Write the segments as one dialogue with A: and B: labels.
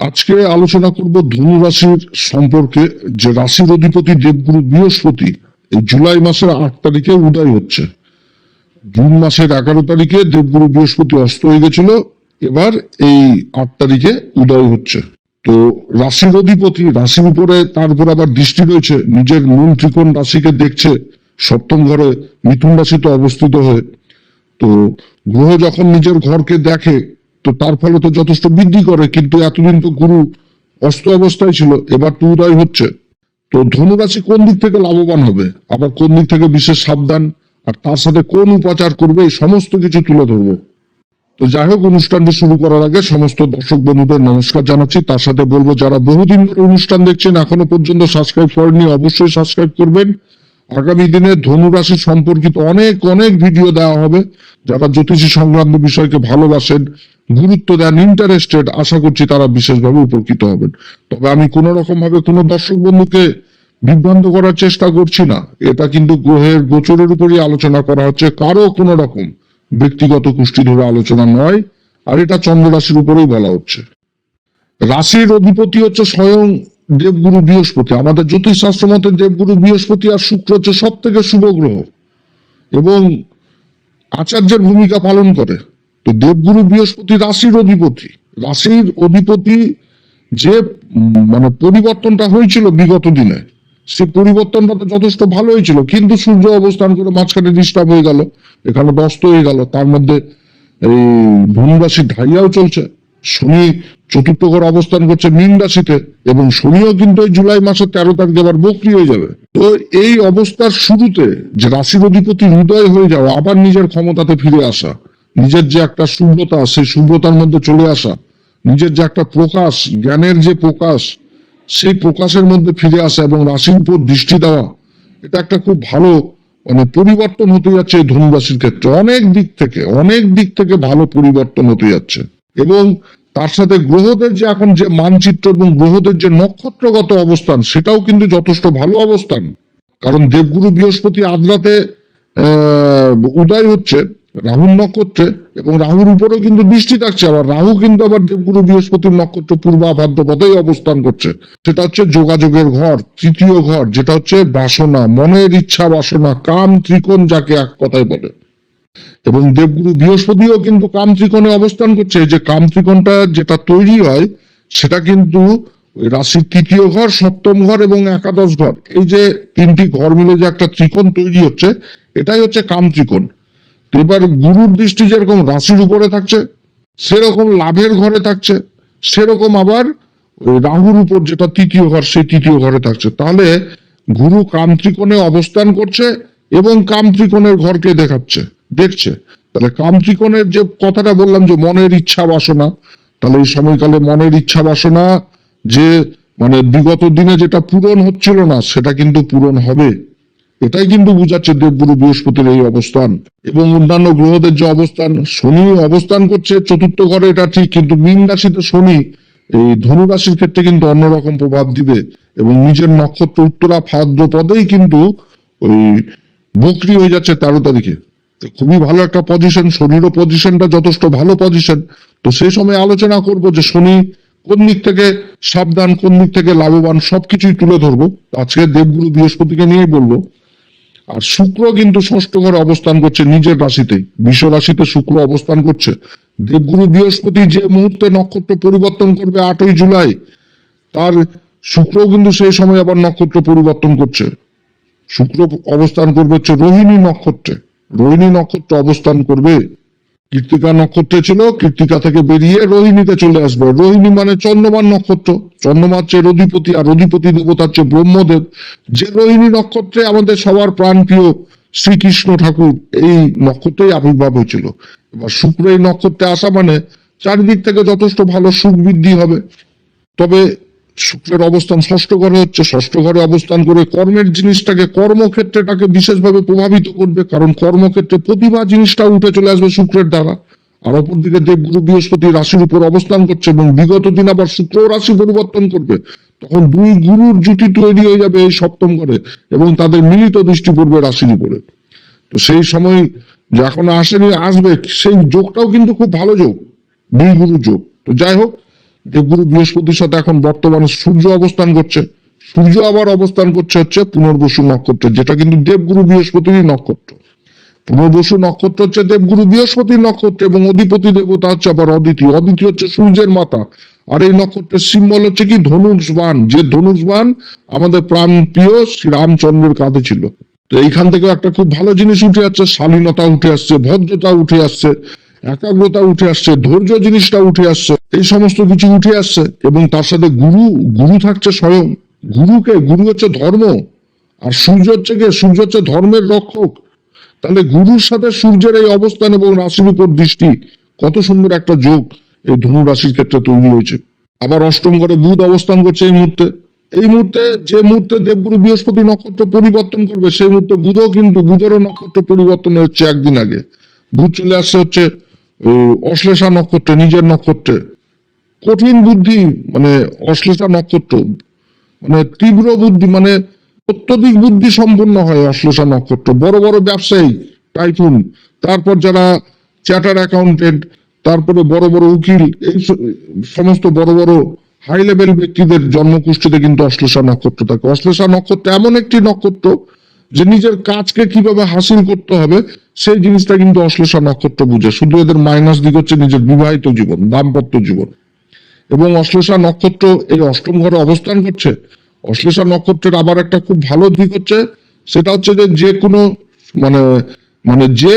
A: আজকে আলোচনা করব ধনু রাশির সম্পর্কে, যে রাশির অধিপতি দেবগুরু বৃহস্পতি এই জুলাই মাসের আট তারিখে উদয় হচ্ছে। জুন মাসের এগারো তারিখে দেবগুরু বৃহস্পতি অস্ত হয়ে গেছিল, এবার এই আট তারিখে উদয় হচ্ছে। তো রাশির অধিপতি, রাশির উপরে তার উপর আবার দৃষ্টি রয়েছে, নিজের মূল ত্রিকোণ রাশিকে দেখছে, সপ্তম ঘরে মিথুন রাশিতে অবস্থিত হয়ে। তো গ্রহ যখন নিজের ঘরকে দেখে তো তার ফলে তো যথেষ্ট বৃদ্ধি করে, কিন্তু এতদিন তো গুরু অস্ত অবস্থায় ছিল, এবার তো উদয় হচ্ছে। তো ধনুরাশি কোন দিক থেকে লাভবান হবে? আবার কোন দিক থেকে বিশেষ সাবধান? আর তার সাথে কোন উপাচার করবে? এই সমস্ত কিছু তুলে ধরবো। তো যাই হোক, অনুষ্ঠানটি শুরু করার আগে সমস্ত দর্শক বন্ধুদের নমস্কার জানাচ্ছি। তার সাথে বলব, যারা বহুদিন ধরে অনুষ্ঠান দেখছেন, এখনও পর্যন্ত সাবস্ক্রাইব করেননি, অবশ্যই সাবস্ক্রাইব করবেন। আগামী দিনে ধনু রাশি সম্পর্কিত অনেক অনেক ভিডিও দেওয়া হবে। যারা জ্যোতিষী সংক্রান্ত বিষয়কে ভালোবাসেন গুরুত্ব দেন ইন্টারেস্টেড আশা করছি তারা বিশেষভাবে উপকৃত হবেন। তবে আমি কোনো রকম ভাবে কোনো দর্শক বন্ধুকে বিভ্রান্ত করার চেষ্টা করছি না। এটা কিন্তু গ্রহের গোচরের উপরই আলোচনা করা হচ্ছে। কারও কোনো রকম ব্যক্তিগত কুষ্টি ধরে আলোচনা নয়, আর এটা চন্দ্র রাশির উপরেই বলা হচ্ছে। রাশির অধিপতি হচ্ছে স্বয়ং দেবগুরু বৃহস্পতি। আমাদের জ্যোতিষ শাস্ত্র মতে দেবগুরু বৃহস্পতি আর শুক্র হচ্ছে সব থেকে শুভ গ্রহ এবং আচার্যের ভূমিকা পালন করে। তো দেবগুরু বৃহস্পতি রাশির অধিপতি। রাশির অধিপতি যে মানে পরিবর্তনটা হয়েছিল বিগত দিনে, সে পরিবর্তনটা তো যথেষ্ট ভালো হয়েছিল, কিন্তু সূর্য অবস্থান করে মাঝখানে ডিস্টার্ব হয়ে গেল, এখানে দস্ত হয়ে গেল, তার মধ্যে এই ধনু রাশির ঢাইয়াও চলছে, শনি চতুর্থ ঘর অবস্থান করছে মীন রাশিতে, এবং শনিও কিন্তু এই জুলাই মাসের তেরো তারিখে আবার বকরি হয়ে যাবে। তো এই অবস্থার শুরুতে যে রাশির অধিপতি হৃদয় হয়ে যাওয়া, আবার নিজের ক্ষমতাতে ফিরে আসা নিজের যে একটা শুভ্রতা, সেই শুভ্রতার মধ্যে চলে আসা, নিজের যে একটা প্রকাশ, জ্ঞানের যে প্রকাশ, সেই প্রকাশের মধ্যে ফিরে আসা এবং রাশির উপর দৃষ্টি দেওয়া, এটা একটা খুব ভালো মানে পরিবর্তন হতে যাচ্ছে এই ধনু রাশির ক্ষেত্রে। অনেক দিক থেকে, অনেক দিক থেকে ভালো পরিবর্তন হতে যাচ্ছে। এবং তার সাথে গ্রহদের যে এখন যে মানচিত্র এবং গ্রহদের যে নক্ষত্রগত অবস্থান, সেটাও কিন্তু যথেষ্ট ভালো অবস্থান। কারণ দেবগুরু বৃহস্পতি আদ্রাতে উদয় হচ্ছে রাহুর নক্ষত্রে এবং রাহুর উপরেও কিন্তু দৃষ্টি থাকছে, আবার রাহু কিন্তু আবার দেবগুরু বৃহস্পতির নক্ষত্র পূর্বা ভাদ্রপদেই অবস্থান করছে। সেটা হচ্ছে যোগাযোগের ঘর, তৃতীয় ঘর, যেটা হচ্ছে বাসনা, মনের ইচ্ছা বাসনা, কাম ত্রিকোণ যাকে এক কথায় বলে। এবং দেবগুরু বৃহস্পতিও কিন্তু কাম ত্রিকোণে অবস্থান করছে। যে কাম ত্রিকোণটা যেটা তৈরি হয়, সেটা কিন্তু রাশির তৃতীয় ঘর, সপ্তম ঘর এবং একাদশ ঘর। এই যে তিনটি ঘর মিলে যে একটা ত্রিকোণ তৈরি হচ্ছে, এটাই হচ্ছে কাম ত্রিকোণ। এবার গুরুর দৃষ্টি যেরকম রাশির উপরে থাকছে, সেরকম লাভের ঘরে থাকছে, সেরকম আবার রাহুর উপর যেটা তৃতীয় ঘর, সেই তৃতীয় ঘরে থাকছে। তাহলে গুরু কাম ত্রিকোণে অবস্থান করছে এবং কাম ত্রিকোণের ঘরকে দেখাচ্ছে, দেখছে। তাহলে কাম ত্রিকোণের যে কথাটা বললাম যে মনের ইচ্ছা বাসনা, তাহলে এই সময়কালে মনের ইচ্ছা বাসনা যে মানে বিগত দিনে যেটা পূরণ হচ্ছিল না, সেটা কিন্তু পূরণ হবে। এটাই কিন্তু বুঝাচ্ছে দেবগুরু বৃহস্পতির এই অবস্থান। এবং অন্যান্য গ্রহদের যে অবস্থান শনি অবস্থান করছে, চতুর্থ ঘরে এটা ঠিক, কিন্তু মীন রাশিতে শনি এই ধনু রাশির ক্ষেত্রে কিন্তু অন্যরকম প্রভাব দিবে। এবং নিজের নক্ষত্র উত্তরা ভাদ্র পদেই কিন্তু ওই বকরি হয়ে যাচ্ছে তেরো তারিখে। খুবই ভালো একটা পজিশন শনিরও পজিশনটা যথেষ্ট ভালো পজিশন তো সেই সময় আলোচনা করব যে শনি কোন দিক থেকে সাবধান, কোন দিক থেকে লাভবান, সবকিছুই তুলে ধরবো। আজকে দেবগুরু বৃহস্পতিকে নিয়েই বলব আর শুক্র কিন্তু ষষ্ঠ ঘরে অবস্থান করছে নিজের রাশিতেই। বিশ্ব রাশিতে শুক্র অবস্থান করছে। দেবগুরু বৃহস্পতি যে মুহূর্তে নক্ষত্র পরিবর্তন করবে আটই জুলাই, তার শুক্র কিন্তু সেই সময় আবার নক্ষত্র পরিবর্তন করছে। শুক্র অবস্থান করবে হচ্ছে রোহিণী নক্ষত্রে। রোহিণী নক্ষত্র অবস্থান করবে কৃত্তিকা নক্ষত্রে ছিল কৃত্তিকা থেকে বেরিয়ে রোহিণীতে চলে আসবে। রোহিণী মানে চন্দ্রমান নক্ষত্র। চন্দ্রমার চেয়ে রধিপতি আর রধিপতি দেবতা হচ্ছে ব্রহ্মদেব। যে রোহিণী নক্ষত্রে আমাদের সবার প্রাণপ্রিয় শ্রীকৃষ্ণ ঠাকুর, এই নক্ষত্রেই আবির্ভাব হয়েছিল। এবার শুক্র এই নক্ষত্রে আসা মানে চারিদিক থেকে যথেষ্ট ভালো সুখ বৃদ্ধি হবে। তবে শুক্রের অবস্থান ষষ্ঠ ঘরে হচ্ছে, ষষ্ঠ ঘরে অবস্থান করে কর্মের জিনিসটাকে, কর্মক্ষেত্রেটাকে বিশেষভাবে প্রভাবিত করবে। কারণ কর্মক্ষেত্রে প্রতিভা জিনিসটা উঠে চলে আসবে শুক্রের দ্বারা। আর অপরদিকে দেবগুরু বৃহস্পতি রাশির উপর অবস্থান করছে এবং বিগত দিন আবার শুক্র রাশি পরিবর্তন করবে। তখন দুই গুরুর জুটি তৈরি হয়ে যাবে এই সপ্তম ঘরে এবং তাদের মিলিত দৃষ্টি পড়বে রাশির উপরে। তো সেই সময় যে আসেনি, আসবে। সেই যোগটাও কিন্তু খুব ভালো যোগ, দুই গুরু যোগ। তো যাই হোক দেবগুরু বৃহস্পতির সাথে এখন বর্তমানে সূর্য অবস্থান করছে। সূর্য আবার অবস্থান করছে হচ্ছে পুনর্বসু নক্ষত্র যেটা কিন্তু দেবগুরু বৃহস্পতিরই নক্ষত্র। পুনর্বসু নক্ষত্র হচ্ছে দেবগুরু বৃহস্পতির নক্ষত্র এবং অধিপতি দেবতা হচ্ছে আবার অদিতি। অদিতি হচ্ছে সূর্যের মাতা। আর এই নক্ষত্রের সিম্বল হচ্ছে কি? ধনুষ বান যে ধনুষ বান আমাদের প্রাণ প্রিয় শ্রী রামচন্দ্রের কাঁধে ছিল। তো এইখান থেকে একটা খুব ভালো জিনিস উঠে আসছে, শালীনতা উঠে আসছে, ভদ্রতা উঠে আসছে। একাগ্রতা উঠে আসছে, ধৈর্য জিনিসটা উঠে আসছে, এই সমস্ত কিছু উঠে আসছে এবং তার সাথে গুরু গুরু থাকছে স্বয়ং। গুরুকে, গুরু হচ্ছে ধর্ম, আর সূর্য হচ্ছে কে? সূর্য হচ্ছে ধর্মের রক্ষক। তাহলে গুরুর সাথে সূর্যের এই অবস্থান এবং রাশির উপর দৃষ্টি, কত সুন্দর একটা যোগ এই ধনু রাশির ক্ষেত্রে তৈরি হয়েছে। আবার অষ্টম ঘরে বুধ অবস্থান করছে এই মুহূর্তে। এই মুহূর্তে যে মুহূর্তে দেবগুরু বৃহস্পতি নক্ষত্র পরিবর্তন করবে, সেই মুহূর্তে বুধও কিন্তু বুধেরও নক্ষত্র পরিবর্তন হচ্ছে একদিন আগে। বুধ চলে আসছে হচ্ছে অশ্লেষা নক্ষত্রে, নিজের নক্ষত্রে। কঠিন বুদ্ধি মানে অশ্লেষা নক্ষত্র। মানে তীব্র বুদ্ধি মানে অত্যধিক বুদ্ধি সম্পন্ন হয় অশ্লেষা নক্ষত্র। বড় বড় ব্যবসায়ী টাইকুন তারপর যারা চার্টার অ্যাকাউন্টেন্ট তারপরে বড় বড় উকিল, এই সমস্ত বড় বড় হাই লেভেল ব্যক্তিদের জন্মকুষ্ঠিতে কিন্তু অশ্লেষা নক্ষত্র থাকে। অশ্লেষা নক্ষত্র এমন একটি নক্ষত্র যে নিজের কাজকে কীভাবে হাসিল করতে হবে, সেই জিনিসটা কিন্তু অশ্লেষা নক্ষত্র বুঝে। শুধু এদের মাইনাস দিক হচ্ছে নিজের বিবাহিত জীবন, দাম্পত্য জীবন। এবং অশ্লেষা নক্ষত্র এই অষ্টম ঘরে অবস্থান করছে। অশ্লেষা নক্ষত্রের আবার একটা খুব ভালো দিক হচ্ছে, সেটা হচ্ছে যে যে কোনো মানে মানে যে,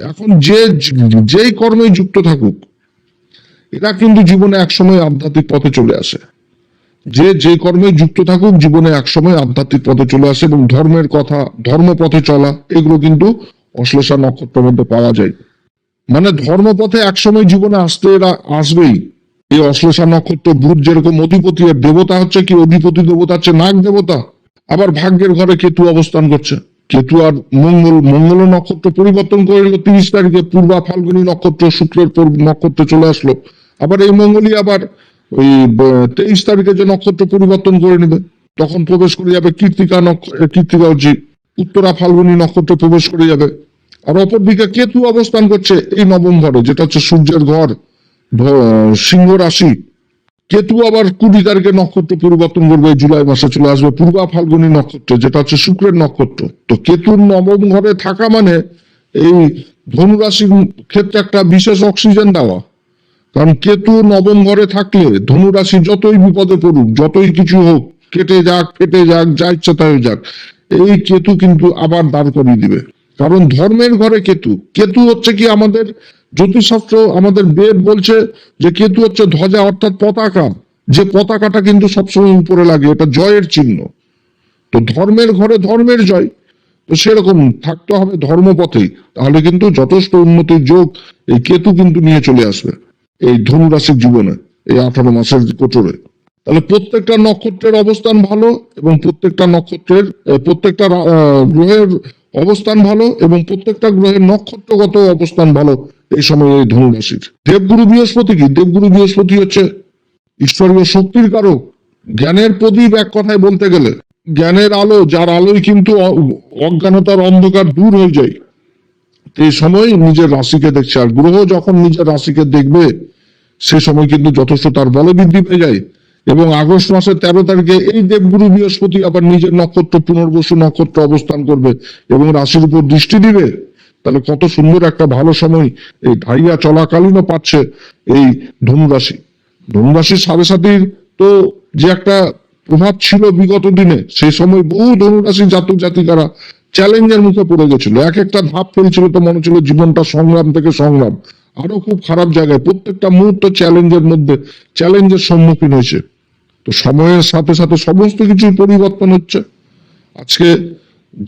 A: এখন যে, যেই কর্মে যুক্ত থাকুক, এরা কিন্তু জীবনে একসময় আধ্যাত্মিক পথে চলে আসে। যে যে কর্মে যুক্ত থাকুক, জীবনে একসময় আধ্যাত্মিক পথে চলে আসে এবং ধর্মের কথা ধর্ম পথে চলা, এগুলো কিন্তু অশ্লেষা নক্ষত্রের মধ্যে পাওয়া যায়। মানে ধর্মপথে একসময় জীবনে আসতে আসবেই। এই অশ্লেষা নক্ষত্র বুধ যেরকম অধিপতি আর দেবতা হচ্ছে কি? অধিপতি দেবতা হচ্ছে নাগ দেবতা। আবার ভাগ্যের ঘরে কেতু অবস্থান করছে। কেতু আর মঙ্গল মঙ্গল নক্ষত্র পরিবর্তন করে তিরিশ তারিখে পূর্বা ফাল্গুনী নক্ষত্র, শুক্রের নক্ষত্রে চলে আসলো। আবার এই মঙ্গলই আবার ওই তেইশ তারিখে যে নক্ষত্র পরিবর্তন করে নেবে, তখন প্রবেশ করে যাবে কীর্তিকা কীর্তিকা হচ্ছে উত্তরা ফাল্গুনী নক্ষত্র প্রবেশ করে যাবে। আর অপরদিকে কেতু অবস্থান করছে এই নবম ঘরে, যেটা হচ্ছে সূর্যের ঘর সিংহ রাশি। কেতু আবার কুড়ি তারিখে নক্ষত্র পরিবর্তন করবে জুলাই মাসে চলে আসবে পূর্বা ফাল্গুনী নক্ষত্র, যেটা হচ্ছে শুক্রের নক্ষত্র। তো কেতুর নবম ঘরে থাকা মানে এই ধনু রাশির ক্ষেত্রে একটা বিশেষ অক্সিজেন দেওয়া। কারণ কেতু নবম ঘরে থাকলে ধনু রাশি যতই বিপদে পড়ুক, যতই কিছু হোক, কেটে যাক, ফেটে যাক, যা ইচ্ছা তাই যাক, এই কেতু কিন্তু আবার দাঁড় করিয়ে দিবে। কারণ ধর্মের ঘরে কেতু। কেতু হচ্ছে কি আমাদের জ্যোতিষশাস্ত্র, আমাদের বেদ বলছে যে কেতু হচ্ছে ধ্বজা, অর্থাৎ পতাকা। যে পতাকাটা কিন্তু সবসময় উপরে লাগে, এটা জয়ের চিহ্ন। তো ধর্মের ঘরে ধর্মের জয়। তো সেরকম থাকতে হবে ধর্মপথেই। তাহলে কিন্তু যথেষ্ট উন্নতির যোগ এই কেতু কিন্তু নিয়ে চলে আসবে। এই ধনু রাশির জীবনে, এই আঠারো মাসের গোচরে তাহলে প্রত্যেকটা নক্ষত্রের অবস্থান ভালো এবং প্রত্যেকটা নক্ষত্রের প্রত্যেকটা গ্রহের অবস্থান ভালো এবং প্রত্যেকটা গ্রহের নক্ষত্রগত অবস্থান ভালো এই সময় এই ধনু রাশির দেবগুরু বৃহস্পতি কি? দেবগুরু বৃহস্পতি হচ্ছে ঈশ্বরীয় শক্তির কারক। জ্ঞানের প্রদীপ এক কথায় বলতে গেলে, জ্ঞানের আলো, যার আলোয় কিন্তু অজ্ঞানতার অন্ধকার দূর হয়ে যায়। এই সময় নিজের রাশিকে দেখছে। আর গ্রহ যখন নিজের রাশিকে দেখবে, সে সময় কিন্তু যথেষ্ট তার বল বৃদ্ধি পেয়ে যায়। এবং আগস্ট মাসের তেরো তারিখে এই দেবগুরু বৃহস্পতি আবার নিজের নক্ষত্র, পুনর্বসু নক্ষত্র অবস্থান করবে এবং রাশির উপর দৃষ্টি দিবে। তাহলে কত সুন্দর একটা ভালো সময় এই ঢাইয়া চলাকালীনও পাচ্ছে এই ধনুরাশি। ধনুরাশির সাড়ে সাথীর তো যে একটা প্রভাব ছিল বিগত দিনে, সেই সময় বহু ধনুরাশি জাতক জাতিকারা চ্যালেঞ্জের মুখে পড়ে গেছিল। এক একটা ধাপ ফেলছিল তো মনে ছিল জীবনটা সংগ্রাম থেকে সংগ্রাম। আরও খুব খারাপ জায়গায় প্রত্যেকটা মুহূর্ত চ্যালেঞ্জের মধ্যে, চ্যালেঞ্জের সম্মুখীন হয়েছে। তো সময়ের সাথে সাথে সমস্ত কিছুই পরিবর্তন হচ্ছে। আজকে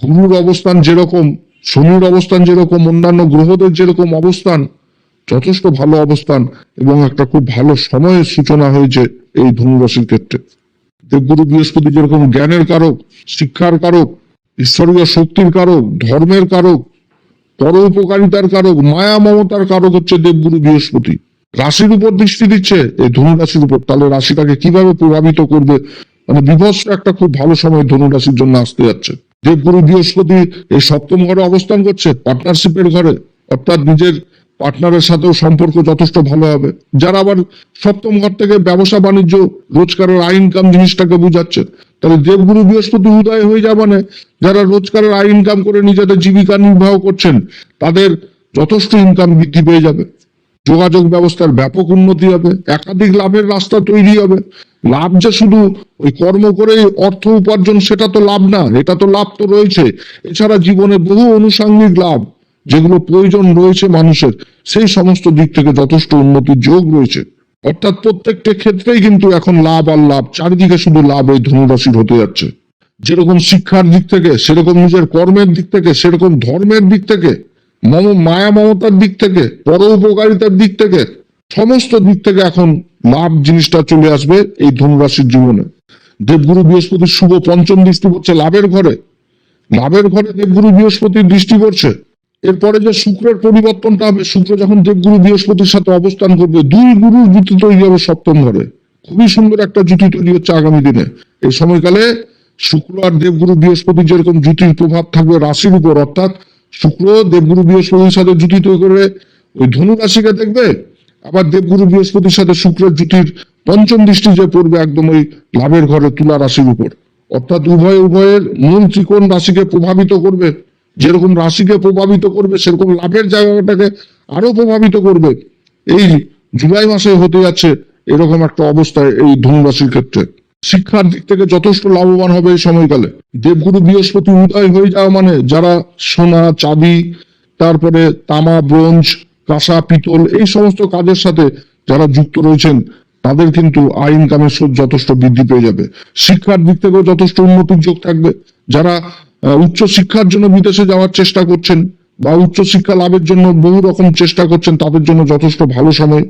A: গুরুর অবস্থান যেরকম, শনির অবস্থান যেরকম, অন্যান্য গ্রহদের যেরকম অবস্থান, যথেষ্ট ভালো অবস্থান এবং একটা খুব ভালো সময়ের সূচনা হয়েছে এই ধনুরাশির ক্ষেত্রে। দেবগুরু বৃহস্পতি যেরকম জ্ঞানের কারক, শিক্ষার কারক ঈশ্বরীয় শক্তির কারক, ধর্মের কারক, পর উপকারিতার কারক, মায়া মমতার কারক হচ্ছে দেবগুরু বৃহস্পতি। রাশির উপর দৃষ্টি দিচ্ছে, এই ধনু রাশির উপর। তাহলে রাশিটাকে কীভাবে প্রভাবিত করবে? মানে বিভৎস একটা খুব ভালো সময় ধনু রাশির জন্য আসতে যাচ্ছে। দেবগুরু বৃহস্পতি এই সপ্তম ঘরে অবস্থান করছে পার্টনারশিপের ঘরে। অর্থাৎ নিজের পার্টনারের সাথেও সম্পর্ক যথেষ্ট ভালো হবে। যারা আবার সপ্তম ঘর থেকে ব্যবসা বাণিজ্য রোজগারের আয় ইনকাম জিনিসটাকে বুঝাচ্ছে তাহলে দেবগুরু বৃহস্পতি উদয় হয়ে যাবে মানে যারা রোজগারের আয় ইনকাম করে নিজেদের জীবিকা নির্বাহ করছেন, তাদের যথেষ্ট ইনকাম বৃদ্ধি পেয়ে যাবে। যোগাযোগ ব্যবস্থার ব্যাপক উন্নতি হবে, একাধিক লাভের রাস্তা তৈরি হবে। লাভ যে শুধু ওই কর্ম করে অর্থ উপার্জন, সেটা তো লাভ না, এটা তো লাভ তো রয়েছে। এছাড়া জীবনে বহু অনুষঙ্গিক লাভ, যেগুলো প্রয়োজন রয়েছে মানুষের, সেই সমস্ত দিক থেকে যথেষ্ট উন্নতির যোগ রয়েছে। অর্থাৎ প্রত্যেকটা ক্ষেত্রেই কিন্তু এখন লাভ আর লাভ, চারিদিকে শুধু লাভ এই ধনুরাশির হতে যাচ্ছে। যেরকম শিক্ষার দিক থেকে, সেরকম নিজের কর্মের দিক থেকে, সেরকম ধর্মের দিক থেকে, মম, মায়া মমতার দিক থেকে পর উপকারিতার দিক থেকে, সমস্ত দিক থেকে এখন লাভ জিনিসটা চলে আসবে এই ধনুরাশির জীবনে। দেবগুরু বৃহস্পতির শুভ পঞ্চম দৃষ্টি পড়ছে লাভের ঘরে। লাভের ঘরে দেবগুরু বৃহস্পতির দৃষ্টি পড়ছে। এরপরে যে শুক্রের পরিবর্তনটা হবে, শুক্র যখন দেবগুরু বৃহস্পতির সাথে অবস্থান করবে, দুই গুরুর জুতি তৈরি হবে সপ্তম ঘরে। খুবই সুন্দর একটা জুতি তৈরি হচ্ছে আগামী দিনে। এই সময়কালে শুক্র আর দেবগুরু বৃহস্পতি যেরকম জুতির প্রভাব থাকবে রাশির উপর, অর্থাৎ শুক্র দেবগুরু বৃহস্পতির সাথে জুতি তৈরি করে ওই ধনু রাশিকে দেখবে, আবার দেবগুরু বৃহস্পতির সাথে শুক্রের জুতির পঞ্চম দৃষ্টি যে পড়বে একদম ওই লাভের ঘরে, তুলা রাশির উপর। অর্থাৎ উভয় উভয়ের মূল ত্রিকোণ রাশিকে প্রভাবিত করবে। যেরকম রাশিকে প্রভাবিত করবে, সেরকম লাভের জায়গাটাকে আরও প্রভাবিত করবে। এই জুলাই মাসে হতে যাচ্ছে এরকম একটা অবস্থায় এই ধনু রাশির ক্ষেত্রে। শিক্ষার দিক থেকে যথেষ্ট লাভবান হবে এই সময়কালে। দেবগুরু বৃহস্পতি উদয় হয়ে যাওয়া মানে যারা সোনা চাবি তারপরে তামা, ব্রোঞ্জ, কাঁসা, পিতল এই সমস্ত কাজের সাথে যারা যুক্ত রয়েছেন, তাদের কিন্তু আয় ইনকামের সোর্স যথেষ্ট বৃদ্ধি পেয়ে যাবে। শিক্ষার দিক থেকেও যথেষ্ট উন্নতির যোগ থাকবে। যারা আহ, উচ্চ শিক্ষার জন্য বিদেশে যাওয়ার চেষ্টা করছেন বা উচ্চ শিক্ষা লাভের জন্য বহু রকম চেষ্টা করছেন তাদের জন্য যথেষ্ট ভালো সময়।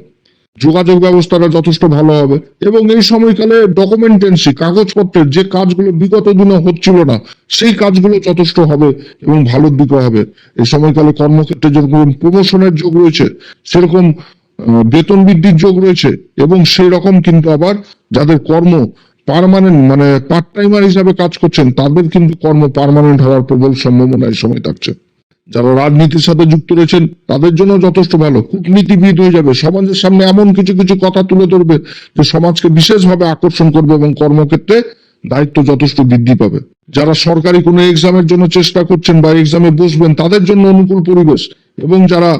A: যোগাযোগ ব্যবস্থাটা যথেষ্ট ভালো হবে। এবং এই সময়কালে ডকুমেন্টেন্সি কাগজপত্রের যে কাজগুলো বিগত দিনে হচ্ছিল না সেই কাজগুলো যথেষ্ট হবে এবং ভালোর দিকে হবে। এই সময়কালে কর্মক্ষেত্রে যেরকম প্রমোশনের যোগ রয়েছে সেরকম বেতন বৃদ্ধির যোগ রয়েছে এবং সেই রকম কিন্তু আবার যাদের কর্ম পার্মানেন্ট মানে পার্ট টাইমার হিসাবে কাজ করছেন, তাদের কিন্তু কর্ম পার্মানেন্ট হওয়ার প্রবল সম্ভাবনা এই সময় থাকছে। যারা রাজনীতির সাথে যুক্ত রয়েছেন, তাদের জন্য যথেষ্ট ভালো। কূটনীতিবিদ হয়ে যাবে, সমাজের সামনে এমন কিছু কিছু কথা তুলে ধরবে যে সমাজকে বিশেষভাবে আকর্ষণ করবে এবং কর্মক্ষেত্রে দায়িত্ব যথেষ্ট বৃদ্ধি পাবে। যারা সরকারি কোনো এক্সামের জন্য চেষ্টা করছেন বা এক্সামে বসবেন, তাদের জন্য অনুকূল পরিবেশ এবং যারা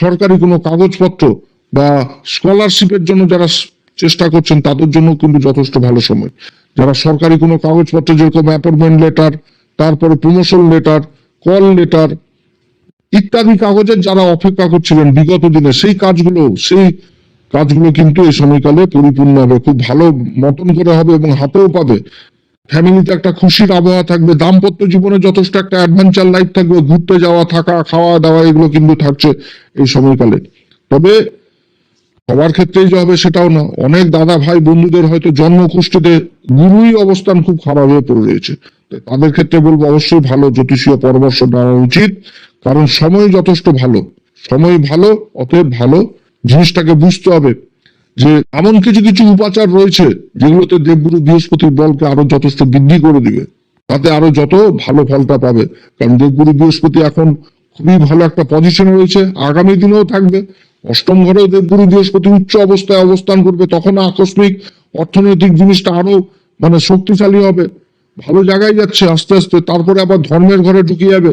A: সরকারি কোনো কাগজপত্র বা স্কলারশিপের জন্য যারা চেষ্টা করছেন, তাদের জন্য কিন্তু যথেষ্ট ভালো সময়। যারা সরকারি কোনো কাগজপত্র যেরকম অ্যাপয়েন্টমেন্ট লেটার তারপরে প্রমোশন লেটার কল লেটার ইত্যাদি কাগজের যারা অপেক্ষা করছিলেন বিগত দিনে, সেই কাজগুলো সেই কাজগুলো কিন্তু এই সময়কালে পরিপূর্ণ হবে খুব ভালো মতন করে হবে এবং হাতেও পাবে। ফ্যামিলিতে একটা খুশির আবহাওয়া থাকবে, দাম্পত্য জীবনে যথেষ্ট একটা অ্যাডভেঞ্চার লাইফ থাকবে, ঘুরতে যাওয়া, থাকা, খাওয়া দাওয়া, এগুলো কিন্তু থাকছে এই সময়কালে। তবে সবার ক্ষেত্রেই যে হবে সেটাও না। অনেক দাদা ভাই বন্ধুদের হয়তো জন্মকুষ্ঠিতে গুরুই অবস্থান খুব খারাপ হয়ে পড়ে রয়েছে। তাদের ক্ষেত্রে বলব অবশ্যই ভালো, জ্যোতিষীয় পরামর্শ নেওয়া উচিত। কারণ সময় যথেষ্ট ভালো। সময় ভালো, অতএব ভালো জিনিসটাকে বুঝতে হবে। যে এমন কিছু কিছু উপাচার রয়েছে, যেগুলোতে দেবগুরু বৃহস্পতির বলকে আরও যথেষ্ট বৃদ্ধি করে দিবে, তাতে আরও যত ভালো ফলটা পাবে। কারণ দেবগুরু বৃহস্পতি এখন খুবই ভালো একটা পজিশনে রয়েছে। আগামী দিনেও থাকবে। অষ্টম ঘরে ঘরেও দেবগুরু বৃহস্পতি উচ্চ অবস্থায় অবস্থান করবে, তখন আকস্মিক অর্থনৈতিক জিনিসটা আরও মানে শক্তিশালী হবে। ভালো জায়গায় যাচ্ছে আস্তে আস্তে, তারপরে আবার ধর্মের ঘরে ঢুকে যাবে।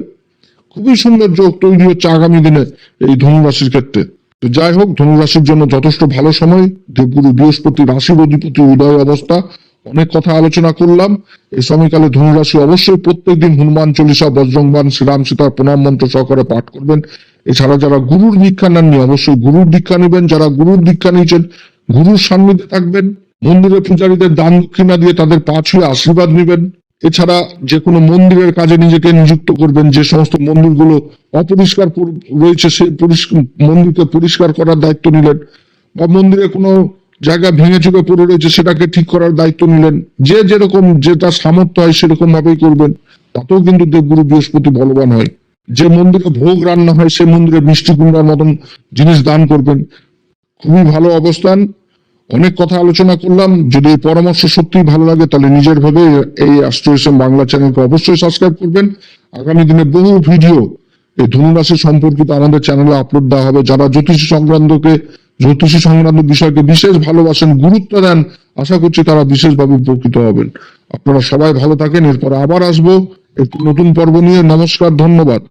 A: খুবই সুন্দর যোগ তৈরি হচ্ছে আগামী দিনে এই ধনুরাশির ক্ষেত্রে। তো যাই হোক, ধনুরাশির জন্য যথেষ্ট ভালো সময়। দেবগুরু বৃহস্পতি রাশির অধিপতি উদয় অবস্থা। অনেক কথা আলোচনা করলাম। এই সময়কালে ধনুরাশি অবশ্যই প্রত্যেকদিন হনুমান চল্লিশা বজ্রংবান শ্রীরাম সীতার প্রণাম মন্ত্র সহকারে পাঠ করবেন। এছাড়া যারা গুরুর দীক্ষা নেননি, অবশ্যই গুরুর দীক্ষা নেবেন। যারা গুরুর দীক্ষা নিয়েছেন, গুরুর সান্নিধ্যে থাকবেন। মন্দিরে পূজারীদের দান দক্ষিণা দিয়ে তাদের পা ছুঁয়ে আশীর্বাদ নেবেন। এছাড়া যে কোনো মন্দিরের কাজে নিজেকে নিযুক্ত করবেন। যে সমস্ত মন্দিরগুলো অপরিষ্কার পর- রয়েছে, সেই মন্দিরকে পরিষ্কার করার দায়িত্ব নিলেন বা মন্দিরে কোনো জায়গা ভেঙে চুকে পড়ে রয়েছে, সেটাকে ঠিক করার দায়িত্ব নিলেন। যে যেরকম যেটা সামর্থ্য হয় সেরকম ভাবেই করবেন। তাতেও কিন্তু দেবগুরু বৃহস্পতি বলবান হয়। যে মন্দিরে ভোগ রান্না হয়, সে মন্দিরে মিষ্টি কুমড়ার মতন জিনিস দান করবেন। খুবই ভালো অবস্থান। অনেক কথা আলোচনা করলাম। যদি এই পরামর্শ সত্যিই ভালো লাগে, তাহলে নিজের ভাবে এই অ্যাস্ট্রোয়েশন বাংলা চ্যানেলকে অবশ্যই সাবস্ক্রাইব করবেন। আগামী দিনে বহু ভিডিও এই ধনুরাশি সম্পর্কিত আমাদের চ্যানেলে আপলোড দেওয়া হবে। যারা জ্যোতিষী সংক্রান্তকে, জ্যোতিষী সংক্রান্ত বিষয়কে বিশেষ ভালোবাসেন, গুরুত্ব দেন, আশা করছি তারা বিশেষভাবে উপকৃত হবেন। আপনারা সবাই ভালো থাকেন। এরপর আবার আসব। একটি নতুন পর্ব নিয়ে নমস্কার, ধন্যবাদ।